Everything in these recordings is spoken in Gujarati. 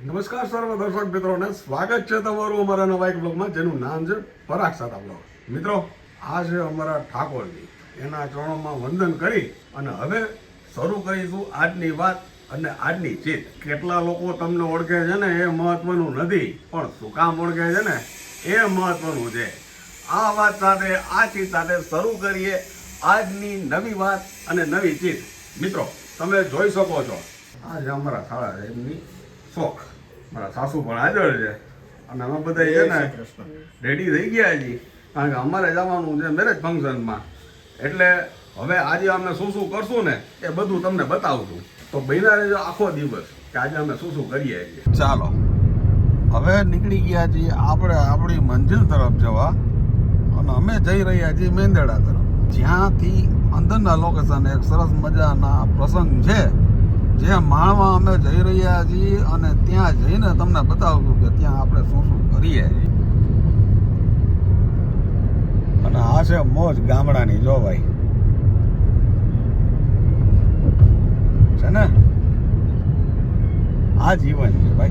નમસ્કાર સર્વ દર્શક મિત્રોને. સ્વાગત છે તમારું અમારા નવા એક બ્લોગમાં, જેનું નામ છે પરાગ સાતા બ્લોગ. મિત્રો, આ છે અમારા ઠાકોરજી. એના ચરણોમાં વંદન કરી અને હવે શરૂ કરીશું આજની વાત અને આજની ચીત કેટલા લોકો તમને ઓળખે છે ને, એ મહત્વનું નથી, પણ શું કામ ઓળખે છે ને, એ મહત્વનું છે. આ વાત સાથે આ ચીત સાથે શરૂ કરીએ આજની નવી વાત અને નવી ચીત મિત્રો, તમે જોઈ શકો છો. આ છે અમારા શાળા સાહેબની શોખ મારા સાસુ પણ હાજર છે. અને અમે બધા છે ને રેડી થઈ ગયા છીએ કારણ કે અમારે જવાનું છે મેરેજ ફંક્શનમાં એટલે હવે આજે અમે શું શું કરશું ને એ બધું તમને બતાવશું. તો બહેના રહેજો આખો દિવસ કે આજે અમે શું શું કરીએ છીએ. ચાલો. હવે નીકળી ગયા છીએ આપણે આપણી મંજિલ તરફ જવા. અને અમે જઈ રહ્યા છીએ મેંદેડા તરફ. જ્યાંથી અંદરના લોકેશન એક સરસ મજાના પ્રસંગ છે. જે માણવા અમે જઈ રહ્યા છીએ અને ત્યાં જઈને તમને બતાવશું કે ત્યાં આપણે શું શું કરીએ. અને આ છે મોજ ગામડાની, જો ભાઈ. છે ને? આ જીવન છે ભાઈ.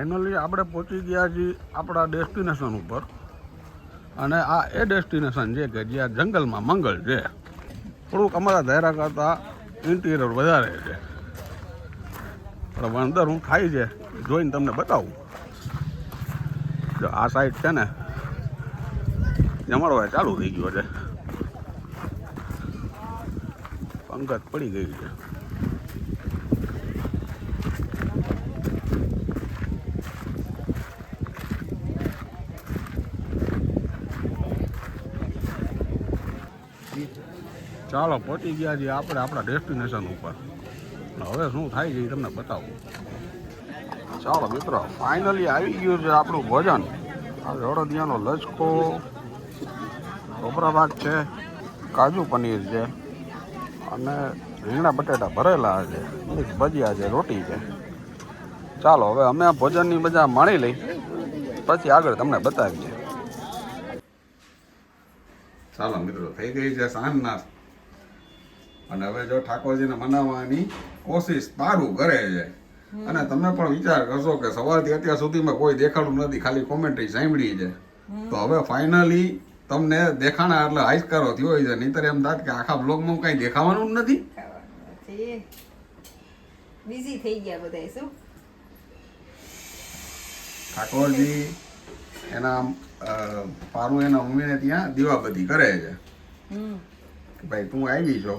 ફાઇનલી આપણે પહોંચી ગયા છીએ આપણા ડેસ્ટિનેશન ઉપર. અને આ એ ડેસ્ટિનેશન છે કે જ્યાં જંગલમાં મંગળ છે. થોડુંક અમારા ધારા કરતાં ઇન્ટિરિયર વધારે છે. પણ વણદર હું થાય છે, જોઈને તમને બતાવું. જો આ સાઈડ છે ને, જમાડવા ચાલુ થઈ ગયો છે. પંકજ પડી ગઈ છે. ચાલો, પહોંચી ગયા છીએ આપણે આપણા ડેસ્ટિનેશન ઉપર. હવે શું થાય છે એ તમને બતાવું. ચાલો મિત્રો ફાઇનલી આવી ગયું છે આપણું ભોજન. આ અડદિયાનો લચકો કોપરા ભાગ છે, કાજુ પનીર છે, અને રીંગણા બટેટા ભરેલા છે, મિક્સ ભજીયા છે, રોટી છે. ચાલો, હવે અમે આ ભોજનની મજા માણી લઈ. પછી આગળ તમને બતાવીએ. ચાલો મિત્રો, થઈ ગઈ છે સાંજના અને હવે જો ઠાકોરજીને મનાવવાની કોશિશ તારું કરે છે. અને તમે પણ વિચાર કરશો કે સવારથી અત્યાર સુધીમાં કોઈ દેખાડું નથી ખાલી કોમેન્ટ્રી સાંભળી છે. તો હવે ફાઇનલી તમને દેખાણા એટલે હાઈસ્કારો થયો છે. નહીતર એમ થાત કે આખા બ્લોગમાં કઈ દેખાવાનું જ નથી. બિઝી થઈ ગયા બધા શું? ઠાકોરજી એના પારું એના મમ્મીને ત્યાં દીવાબત્તી કરે છે. ભાઈ તું આવી છો?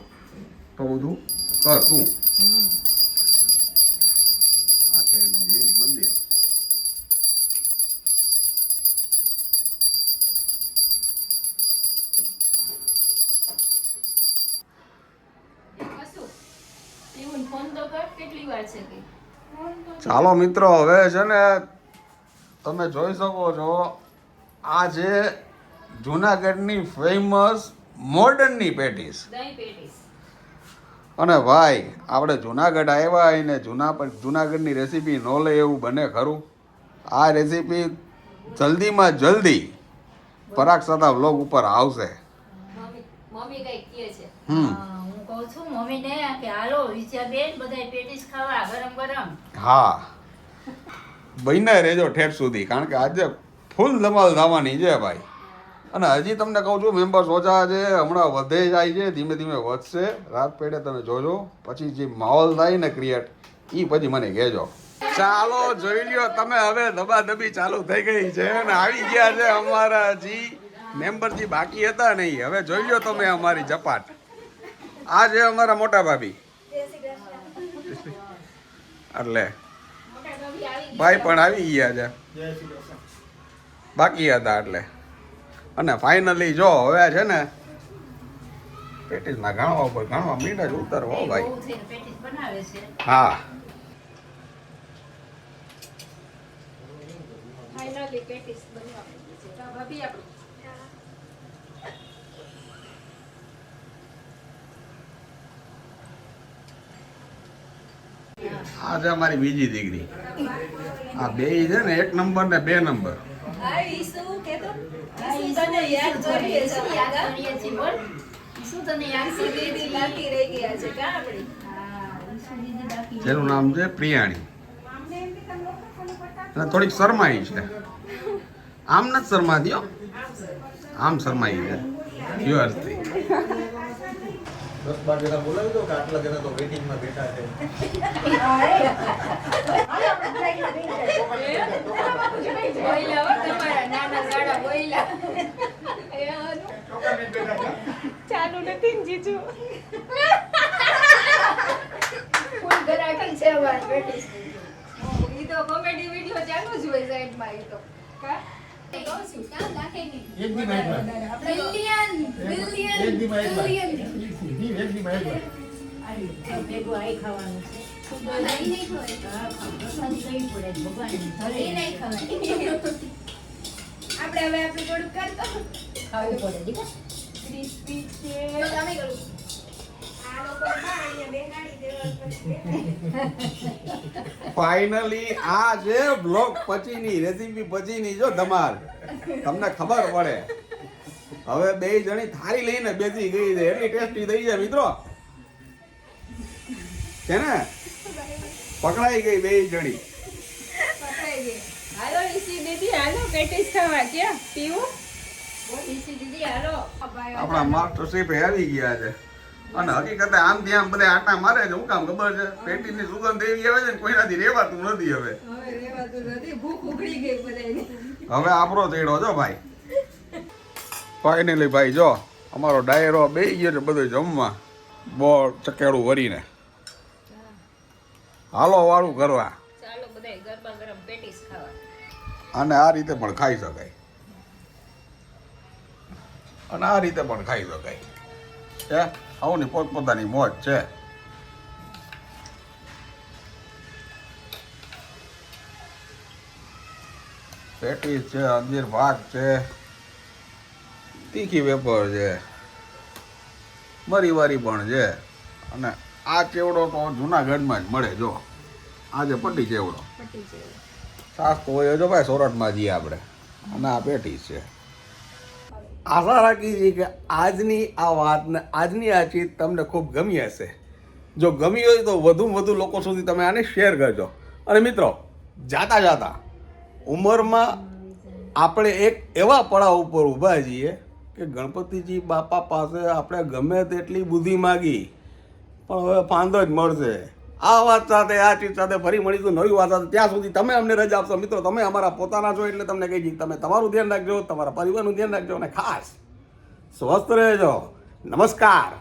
તો બધું કર તું આ છે મેન મંદિર એવું ફોન તો કર કેટલી વાર છે કે? ચાલો મિત્રો હવે છે ને તમે જોઈ શકો છો આ જે જુનાગઢની ફેમસ મોર્ડનની પેટીસ. પેટીસ. અને ભાઈ આપણે જુનાગઢ આવ્યા ને જુના જુનાગઢની રેસીપી ન લે એવું બને ખરું? આ રેસીપી જલ્દીમાં જલ્દી પરાગ સદા વ્લોગ ઉપર આવશે. મમ્મી મમ્મી કઈ કહે છે. હમ. હા, હું કહું છું મમ્મીને કે હાલો વિચારબેન બધાય પેટીસ ખાવા ગરમ ગરમ. હા. બહીને રહેજો ઠેઠ સુધી કારણ કે આજે ફૂલ ધમાલ થવાની છે ભાઈ. અને હજી તમને કહું છું મેમ્બર્સ ઓછા છે હમણાં વધે જાય છે ધીમે ધીમે વધશે. રાત પેડે તમે જોજો. પછી જે માહોલ થાય ને ક્રિએટ એ પછી મને કહેજો. ચાલો જોઈ લ્યો તમે હવે દબા દબી ચાલુ થઈ ગઈ છે અને આવી ગયા છે અમારા જી મેમ્બર જે બાકી હતા નહીં હવે જોઈ લ્યો તમે અમારી ઝપાટ આ છે અમારા મોટા ભાભી. એટલે ભાઈ પણ આવી ગયા છે. બાકી હતા એટલે. અને ફાઇનલી જો હવે છે ને પેટીસના ઘાણવા ઉપર ઘાણવા મીંડા જ ઉતરવો હો ભાઈ. બહુ થઈને પેટીસ બનાવે છે. હા. ફાઇનલી પેટીસ બનવા માંડી છે. તો ભાભી આપણી. આ છે અમારી બીજી દીકરી. આ બે છે ને એક નંબર ને બે નંબર. હા, તને યાદ કરીએ છીએ. યાદ કરીએ છીએ બોલ. શું તને યાદ ઈસુ દીદી બાકી રહી ગયા છે કાં આપણી? હા, ઈસુ દીદી બાકી જેનું નામ છે પ્રિયાણી. અને થોડીક શરમાઈ છે. આમ ન શરમાતી હો. આમ શરમાઈ છે. વ્યવસ્થિત દસ બાર જણા બોલાવી દો કે આટલા જણા તો વેટિંગમાં બેઠા છે ચાલુ નથી ને જીજુ ફૂલ ગરાકી છે અમારી પેટીસ ઈ તો કોમેડી વિડિયો ચાલુ જ હોય સાઈડમાં ઈ તો કા કહું છું ક્યાં નાખે નહીં એક દી. Billion billion. બિલિયન જી, એક દી આ ભેગું આઈ ખાવાનું છે. આપણે હવે આપણું થોડુંક કરતો ખાવું પડે દીકરા. ક્રિસ્પી છે. તો તમે કરું. આ લોકો અહીંયા બેહાડી દેવા પડશે. ફાઇનલી આ છે બ્લોગ પછીની રેસીપી પછીની જો ધમાલ તમને ખબર પડે. હવે બે જણી થાળી લઈને બેસી ગઈ છે. એટલી ટેસ્ટી થઈ છે મિત્રો. છે ને? પકડાઈ ગઈ બે જણી. હાલો ઈસી દીદી હાલો પેટીસ ખાવા. ક્યાં? પીવું? ઈસી દીદી હાલો. આપણા માસ્ટર શેફ આવી ગયા છે. અને હકીકતે આમ ત્યાં બધે આટા મારે છે. હું કામ ખબર છે? પેટીની સુગંધ એવી આવે છે ને કોઈનાથી રહેવાતું નથી હવે. હવે રેવાતું નથી. ભૂખ ઉઘડી ગઈ બધાની હવે આપણો તેડો છો ભાઈ. ફાઇનલી ભાઈ જો અમારો ડાયરો બે ગયો છે બધું જમવા. બો ચકેડું વરીને હાલો વાળું કરવા અને આ રીતે પણ ખાઈ શકાય. અને આ રીતે પણ ખાઈ શકાય. એ આવું પોતપોતાની મોજ છે. પેટીસ છે અંજીર ભાગ છે. તીખી વેપર છે મરીવારી પણ છે અને આ ચેવડો તો જુનાગઢમાં જ મળે જો. આ છે પટ્ટી ચેવડો. સાસ તો હોય જો ભાઈ સોરઠમાં જઈએ આપણે. અને આ પેટી છે. આશા રાખી છે કે આજની આ વાતને આજની આ ચીજ તમને ખૂબ ગમી હશે. જો ગમી હોય તો વધુમાં વધુ લોકો સુધી તમે આને શેર કરજો. અને મિત્રો જાતા જાતા ઉંમરમાં આપણે એક એવા પડાવ ઉપર ઊભા છીએ કે ગણપતિજી બાપા પાસે આપણે ગમે તેટલી બુદ્ધિ માગી, પણ હવે ફાંદો જ મળશે. આ વાત સાથે, આ ચીજ સાથે ફરી મળીશું નવી વાત સાથે. ત્યાં સુધી તમે અમને રજા આપશો. મિત્રો, તમે અમારા પોતાના છો એટલે તમને કહી તમે તમારું ધ્યાન રાખજો, તમારા પરિવારનું ધ્યાન રાખજો અને ખાસ સ્વસ્થ રહેજો. નમસ્કાર.